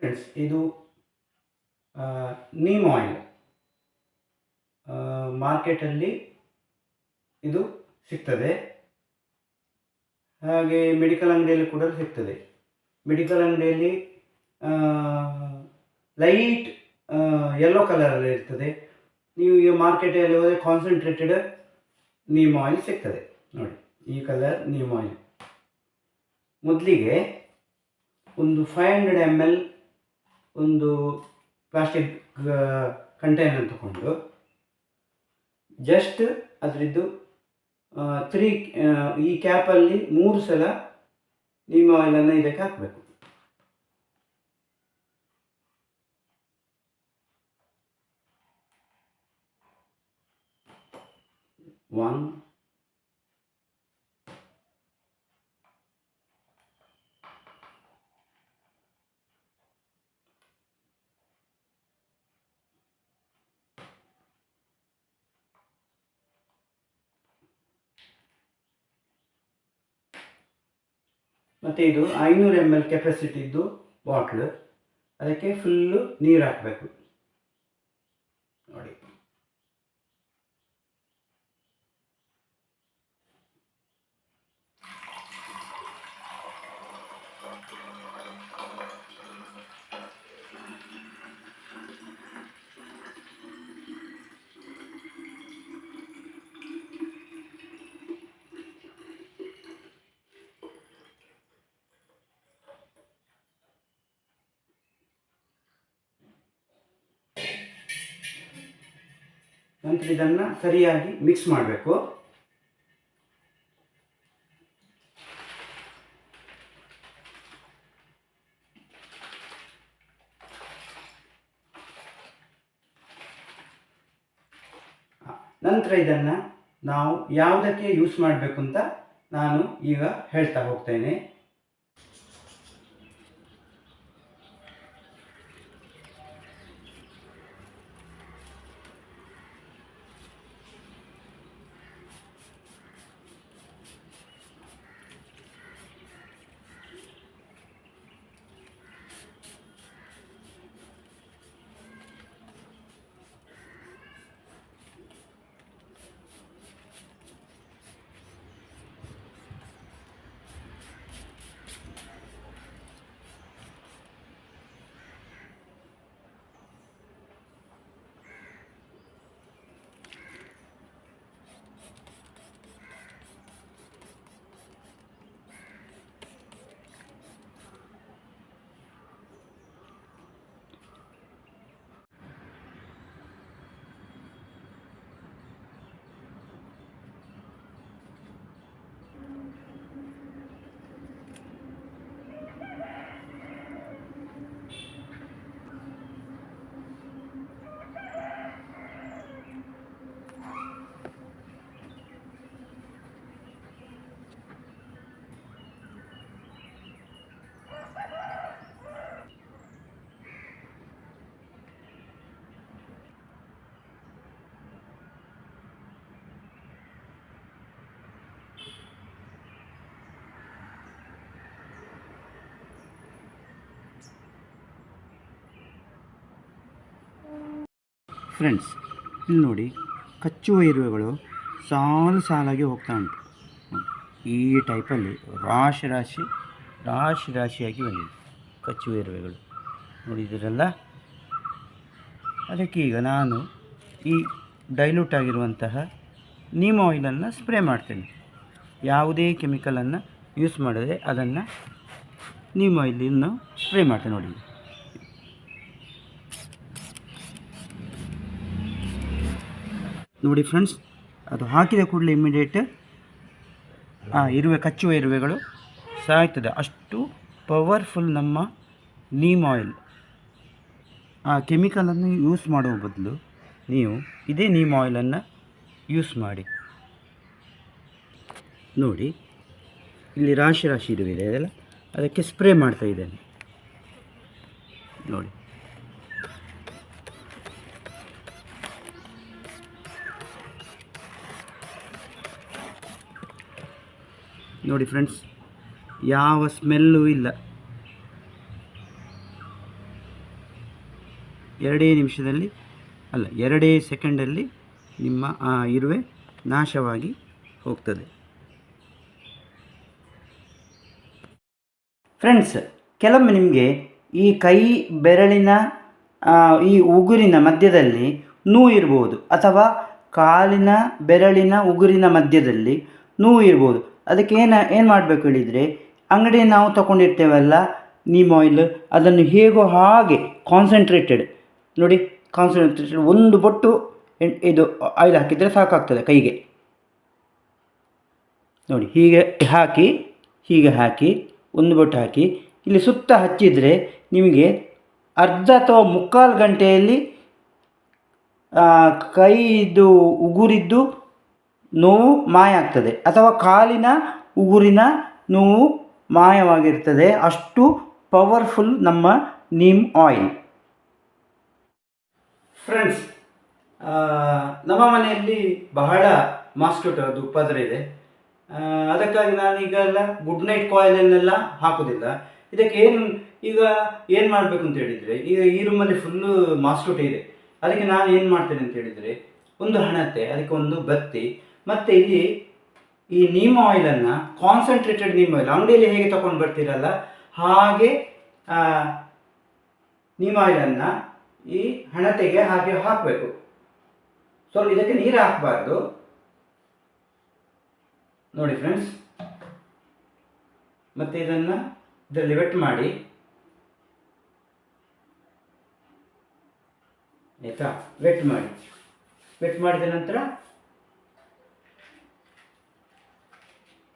Friends ಇದು neem oil ಮಾರ್ಕೆಟಲ್ಲಿ ಇದು ಸಿಗ್ತದೆ. ಹಾಗೆ ಮೆಡಿಕಲ್ ಅಂಗಡಿಯಲ್ಲಿ ಕೂಡ ಸಿಗ್ತದೆ. ಮೆಡಿಕಲ್ ಅಂಗಡಿಯಲ್ಲಿ ಲೈಟ್ ಯೆಲ್ಲೋ ಕಲರಲ್ಲಿ ಇರ್ತದೆ. ನೀವು ಈಗ ಮಾರ್ಕೆಟಲ್ಲಿ ಹೋದರೆ ಕಾನ್ಸಂಟ್ರೇಟೆಡ್ ನೀಮ್ ಆಯಿಲ್ ಸಿಗ್ತದೆ. ನೋಡಿ, ಈ ಕಲರ್ ನೀಮ್ ಆಯಿಲ್ ಮೊದಲಿಗೆ ಒಂದು ಫೈವ್ ಹಂಡ್ರೆಡ್ ಎಂ ಎಲ್ ಒಂದು ಪ್ಲಾಸ್ಟಿಕ್ ಕಂಟೈನರ್ ತಗೊಂಡು ಜಸ್ಟ್ ಅದರದ್ದು ತ್ರೀ ಈ ಕ್ಯಾಪಲ್ಲಿ ಮೂರು ಸಲ ನಿಮ್ಮ ಆಯಿಲನ್ನು ಇದಕ್ಕೆ ಹಾಕಬೇಕು. ಒನ್ ಮತ್ತು ಇದು ಐನೂರು ಎಂ ಎಲ್ ಕೆಪಾಸಿಟಿದ್ದು ಬಾಟ್ಲು ಅದಕ್ಕೆ ಫುಲ್ಲು ನೀರು ಹಾಕಬೇಕು. ನೋಡಿ. ನಂತರ ಇದನ್ನು ಸರಿಯಾಗಿ ಮಿಕ್ಸ್ ಮಾಡಬೇಕು. ನಂತರ ಇದನ್ನು ನಾವು ಯಾವುದಕ್ಕೆ ಯೂಸ್ ಮಾಡಬೇಕು ಅಂತ ನಾನು ಈಗ ಹೇಳ್ತಾ ಹೋಗ್ತೇನೆ. ಫ್ರೆಂಡ್ಸ್ ಇಲ್ಲಿ ನೋಡಿ, ಕಚ್ಚುವ ಇರುವೆಗಳು ಸಾಲು ಸಾಲಾಗಿ ಹೋಗ್ತಾ ಉಂಟು. ಈ ಟೈಪಲ್ಲಿ ರಾಶಿ ರಾಶಿ ರಾಶಿ ರಾಶಿಯಾಗಿ ಬಂದಿದೆ ಕಚ್ಚುವ ಇರುವೆಗಳು. ನೋಡಿದಿರಲ್ಲ ಅದಕ್ಕೆ ಈಗ ನಾನು ಈ ಡೈಲ್ಯೂಟ್ ಆಗಿರುವಂತಹ ನೀಮ್ ಆಯಿಲನ್ನು ಸ್ಪ್ರೇ ಮಾಡ್ತೇನೆ. ಯಾವುದೇ ಕೆಮಿಕಲನ್ನು ಯೂಸ್ ಮಾಡದೆ ಅದನ್ನು ನೀಮ್ ಆಯಿಲನ್ನು ಸ್ಪ್ರೇ ಮಾಡ್ತೇನೆ ನೋಡಿ. ನೋಡಿ ಫ್ರೆಂಡ್ಸ್, ಅದು ಹಾಕಿದ ಕೂಡಲೇ ಇಮಿಡಿಯೇಟ್ ಆ ಇರುವೆ, ಕಚ್ಚುವ ಇರುವೆಗಳು ಸಾಯ್ತದೆ. ಅಷ್ಟು ಪವರ್ಫುಲ್ ನಮ್ಮ ನೀಮ್ ಆಯಿಲ್ ಆ ಕೆಮಿಕಲನ್ನು ಯೂಸ್ ಮಾಡುವ ಬದಲು ನೀವು ಇದೇ ನೀಮ್ ಆಯಿಲನ್ನು ಯೂಸ್ ಮಾಡಿ. ನೋಡಿ, ಇಲ್ಲಿ ರಾಶಿ ರಾಶಿ ಇರುವೆ ಇದೆ ಅದೆಲ್ಲ ಅದಕ್ಕೆ ಸ್ಪ್ರೇ ಮಾಡ್ತಾ ಇದ್ದೇನೆ. ನೋಡಿ. ನೋಡಿ ಫ್ರೆಂಡ್ಸ್ ಯಾವ ಸ್ಮೆಲ್ಲು ಇಲ್ಲ. ಎರಡೇ ನಿಮಿಷದಲ್ಲಿ, ಅಲ್ಲ, ಎರಡೇ ಸೆಕೆಂಡಲ್ಲಿ ನಿಮ್ಮ, ಆ, ಇರುವೆ ನಾಶವಾಗಿ ಹೋಗ್ತದೆ. ಫ್ರೆಂಡ್ಸ್ ಕೆಲವೊಮ್ಮೆ ನಿಮಗೆ ಈ ಕೈ ಬೆರಳಿನ ಈ ಉಗುರಿನ ಮಧ್ಯದಲ್ಲಿ ನೋವು ಇರ್ಬೋದು ಅಥವಾ ಕಾಲಿನ ಬೆರಳಿನ ಉಗುರಿನ ಮಧ್ಯದಲ್ಲಿ ನೋವು ಇರ್ಬೋದು. ಅದಕ್ಕೆ ಏನು ಏನು ಮಾಡಬೇಕು ಹೇಳಿದರೆ ಅಂಗಡಿ ನಾವು ತಗೊಂಡಿರ್ತೇವಲ್ಲ ನೀಮ್ ಆಯಿಲ್ ಅದನ್ನು ಹೇಗೋ ಹಾಗೆ ಕಾನ್ಸಂಟ್ರೇಟೆಡ್ ನೋಡಿ ಕಾನ್ಸಂಟ್ರೇಟೆಡ್ ಒಂದು ಬೊಟ್ಟು ಇದು ಆಯಿಲ್ ಹಾಕಿದರೆ ಸಾಕಾಗ್ತದೆ ಕೈಗೆ. ನೋಡಿ, ಹೀಗೆ ಹಾಕಿ ಹೀಗೆ ಹಾಕಿ, ಒಂದು ಬೊಟ್ಟು ಹಾಕಿ, ಇಲ್ಲಿ ಸುತ್ತ ಹಚ್ಚಿದರೆ ನಿಮಗೆ ಅರ್ಧ ಅಥವಾ ಮುಕ್ಕಾಲು ಗಂಟೆಯಲ್ಲಿ ಕೈ ಕೈದು ಉಗುರಿದ್ದು ನೋವು ಮಾಯ ಆಗ್ತದೆ ಅಥವಾ ಕಾಲಿನ ಉಗುರಿನ ನೋವು ಮಾಯವಾಗಿರ್ತದೆ. ಅಷ್ಟು ಪವರ್ಫುಲ್ ನಮ್ಮ ನೀಮ್ ಆಯಿಲ್. ಫ್ರೆಂಡ್ಸ್ ನಮ್ಮ ಮನೆಯಲ್ಲಿ ಬಹಳ ಮಾಸ್ಕಿಟೋದು ಪದರ ಇದೆ. ಅದಕ್ಕಾಗಿ ನಾನೀಗೆಲ್ಲ ಗುಡ್ ನೈಟ್ ಕಾಯಿಲನ್ನೆಲ್ಲ ಹಾಕೋದಿಲ್ಲ. ಇದಕ್ಕೆ ಏನು, ಈಗ ಏನು ಮಾಡಬೇಕು ಅಂತ ಹೇಳಿದರೆ ಈಗ ಈ ರೂಮಲ್ಲಿ ಫುಲ್ಲು ಮಾಸ್ಕಿಟೋ ಇದೆ ಅದಕ್ಕೆ ನಾನು ಏನು ಮಾಡ್ತೇನೆ ಅಂತ ಹೇಳಿದರೆ, ಒಂದು ಹಣತೆ, ಅದಕ್ಕೆ ಒಂದು ಬತ್ತಿ ಮತ್ತು ಇಲ್ಲಿ ಈ ನೀಮ್ ಆಯಿಲನ್ನು ಕಾನ್ಸಂಟ್ರೇಟೆಡ್ ನೀಮ್ ಆಯಿಲ್ ಅಂಗಡಿಯಲ್ಲಿ ಹೇಗೆ ತಗೊಂಡು ಬರ್ತೀರಲ್ಲ, ಹಾಗೆ ನೀಮ್ ಆಯಿಲನ್ನು ಈ ಹಣತೆಗೆ ಹಾಗೆ ಹಾಕಬೇಕು. ಸ್ವಲ್ಪ ಇದಕ್ಕೆ ನೀರು ಹಾಕಬಾರ್ದು. ನೋಡಿ ಫ್ರೆಂಡ್ಸ್ ಮತ್ತು ಇದನ್ನು ಇದರಲ್ಲಿ ವೆಟ್ ಮಾಡಿ. ಆಯಿತಾ? ವೆಟ್ ಮಾಡಿ. ವೆಟ್ ಮಾಡಿದ ನಂತರ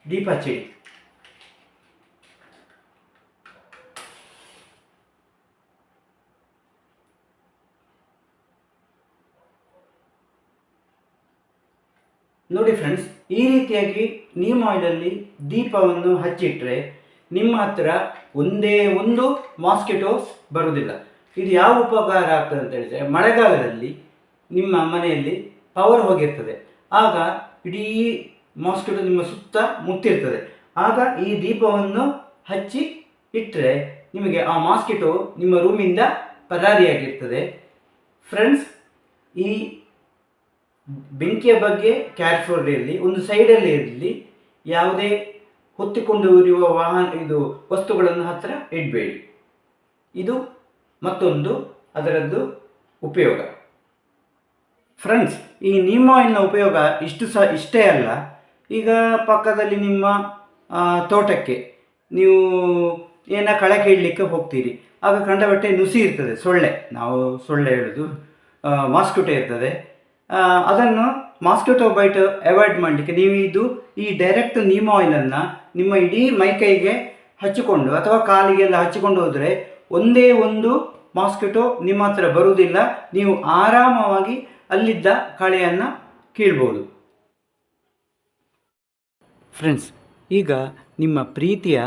ದೀಪ ಹಚ್ಚಿಡಿ ನೋಡಿ ಫ್ರೆಂಡ್ಸ್ ಈ ರೀತಿಯಾಗಿ ನೀಮ್ ಆಯಿಲಲ್ಲಿ ದೀಪವನ್ನು ಹಚ್ಚಿಟ್ರೆ ನಿಮ್ಮ ಹತ್ರ ಒಂದೇ ಒಂದು ಮಾಸ್ಕಿಟೋಸ್ ಬರುವುದಿಲ್ಲ ಇದು ಯಾವ ಉಪಕಾರ ಆಗ್ತದೆ ಅಂತ ಹೇಳಿದರೆ, ಮಳೆಗಾಲದಲ್ಲಿ ನಿಮ್ಮ ಮನೆಯಲ್ಲಿ ಪವರ್ ಹೋಗಿರ್ತದೆ. ಆಗ ಇಡೀ ಮಾಸ್ಕಿಟೋ ನಿಮ್ಮ ಸುತ್ತ ಮುತ್ತಿರ್ತದೆ ಆಗ ಈ ದೀಪವನ್ನು ಹಚ್ಚಿ ಇಟ್ಟರೆ ನಿಮಗೆ ಆ ಮಾಸ್ಕಿಟೋ ನಿಮ್ಮ ರೂಮಿಂದ ಪರಾರಿಯಾಗಿರ್ತದೆ. ಫ್ರೆಂಡ್ಸ್ ಈ ಬೆಂಕಿಯ ಬಗ್ಗೆ ಕ್ಯಾರ್ಫುಲ್ ಇರಲಿ ಒಂದು ಸೈಡಲ್ಲಿ ಇರಲಿ, ಯಾವುದೇ ಹೊತ್ತಿಕೊಂಡು ಇರುವ ವಾಹನ, ಇದು ವಸ್ತುಗಳನ್ನು ಹತ್ತಿರ ಇಡಬೇಡಿ. ಇದು ಮತ್ತೊಂದು ಅದರದ್ದು ಉಪಯೋಗ. ಫ್ರೆಂಡ್ಸ್ ಈ ನೀಮ್ ಆಯಿಲ್ನ ಉಪಯೋಗ ಇಷ್ಟು ಸಹ ಇಷ್ಟೇ ಅಲ್ಲ. ಈಗ ಪಕ್ಕದಲ್ಲಿ ನಿಮ್ಮ ತೋಟಕ್ಕೆ ನೀವು ಏನ ಕಳೆ ಕೀಳಲಿಕ್ಕೆ ಹೋಗ್ತೀರಿ. ಆಗ ಕಂಡಬಟ್ಟೆ ನುಸಿ ಇರ್ತದೆ, ಸೊಳ್ಳೆ. ನಾವು ಸೊಳ್ಳೆ ಹೇಳೋದು. ಮಾಸ್ಕಿಟೋ ಇರ್ತದೆ. ಅದನ್ನು ಮಾಸ್ಕಿಟೋ ಬೈಟ್ ಅವಾಯ್ಡ್ ಮಾಡಲಿಕ್ಕೆ ನೀವು ಇದು, ಈ ಡೈರೆಕ್ಟ್ ನೀಮ್ ಆಯಿಲನ್ನು ನಿಮ್ಮ ಇಡೀ ಮೈಕೈಗೆ ಹಚ್ಚಿಕೊಂಡು ಅಥವಾ ಕಾಲಿಗೆಲ್ಲ ಹಚ್ಚಿಕೊಂಡು ಹೋದರೆ ಒಂದೇ ಒಂದು ಮಾಸ್ಕಿಟೋ ನಿಮ್ಮ ಹತ್ರ ಬರುವುದಿಲ್ಲ. ನೀವು ಆರಾಮವಾಗಿ ಅಲ್ಲಿದ್ದ ಕಳೆಯನ್ನು ಕೀಳ್ಬೋದು. ಫ್ರೆಂಡ್ಸ್ ಈಗ ನಿಮ್ಮ ಪ್ರೀತಿಯ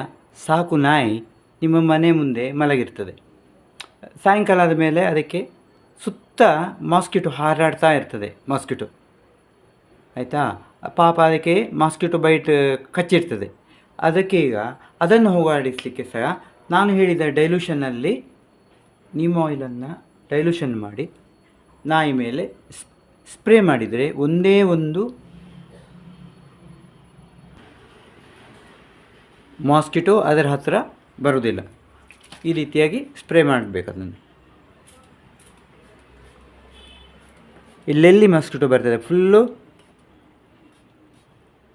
ಸಾಕು ನಾಯಿ ನಿಮ್ಮ ಮನೆ ಮುಂದೆ ಮಲಗಿರ್ತದೆ. ಸಾಯಂಕಾಲ ಆದ ಮೇಲೆ ಅದಕ್ಕೆ ಸುತ್ತ ಮಾಸ್ಕಿಟೋ ಹಾರಾಡ್ತಾ ಇರ್ತದೆ ಮಾಸ್ಕಿಟೋ ಆಯಿತಾ? ಪಾಪ ಅದಕ್ಕೆ ಮಾಸ್ಕಿಟೋ ಬೈಟ್ ಕಚ್ಚಿರ್ತದೆ. ಅದಕ್ಕೆ ಈಗ ಅದನ್ನು ಹೋಗಾಡಿಸಲಿಕ್ಕೆ ಸಹ ನಾನು ಹೇಳಿದ ಡೈಲ್ಯೂಷನ್ನಲ್ಲಿ ನಿಮ್ಮ ಆಯಿಲನ್ನು ಡೈಲ್ಯೂಷನ್ ಮಾಡಿ ನಾಯಿ ಮೇಲೆ ಸ್ಪ್ರೇ ಮಾಡಿದರೆ ಒಂದೇ ಒಂದು ಮಾಸ್ಕಿಟೋ ಅದರ ಹತ್ತಿರ ಬರುವುದಿಲ್ಲ ಈ ರೀತಿಯಾಗಿ ಸ್ಪ್ರೇ ಮಾಡಬೇಕು ಅದನ್ನು. ಇಲ್ಲೆಲ್ಲಿ ಮಾಸ್ಕಿಟೋ ಬರ್ತದೆ? ಫುಲ್ಲು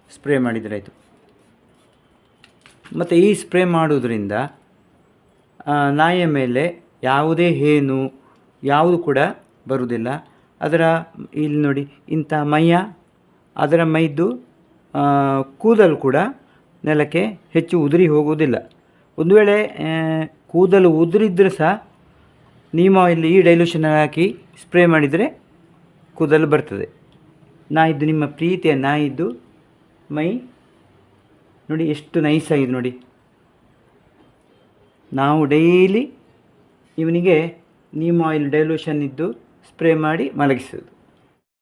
ಸ್ಪ್ರೇ ಮಾಡಿದರೆ ಆಯಿತು. ಮತ್ತು ಈ ಸ್ಪ್ರೇ ಮಾಡೋದ್ರಿಂದ ನಾಯಿಯ ಮೇಲೆ ಯಾವುದೇ ಹೇನು ಯಾವುದು ಕೂಡ ಬರುವುದಿಲ್ಲ ಅದರ ಇಲ್ಲಿ ನೋಡಿ ಇಂಥ ಮೈಯ ಅದರ ಮೈದು ಆ, ಕೂದಲು ಕೂಡ ನೆಲಕ್ಕೆ ಹೆಚ್ಚು ಉದುರಿ ಹೋಗುವುದಿಲ್ಲ. ಒಂದು ವೇಳೆ ಕೂದಲು ಉದುರಿದ್ರೆ ಸಹ ನೀಮ ಇಲ್ಲಿ ಈ ಡೈಲ್ಯೂಷನ್ ಹಾಕಿ ಸ್ಪ್ರೇ ಮಾಡಿದರೆ ಕೂದಲು ಬರ್ತದೆ. ನಾಯಿದ್ದು ನಿಮ್ಮ ಪ್ರೀತಿಯ ನಾಯಿದ್ದು ಮೈ ನೋಡಿ ಎಷ್ಟು ನೈಸ್ ಆಗಿದೆ ನೋಡಿ. ನಾವು ಡೈಲಿ ಇವನಿಗೆ ನೀಮ್ ಆಯಿಲ್ ಡೈಲ್ಯೂಷನ್ ಇದ್ದು ಸ್ಪ್ರೇ ಮಾಡಿ ಮಲಗಿಸೋದು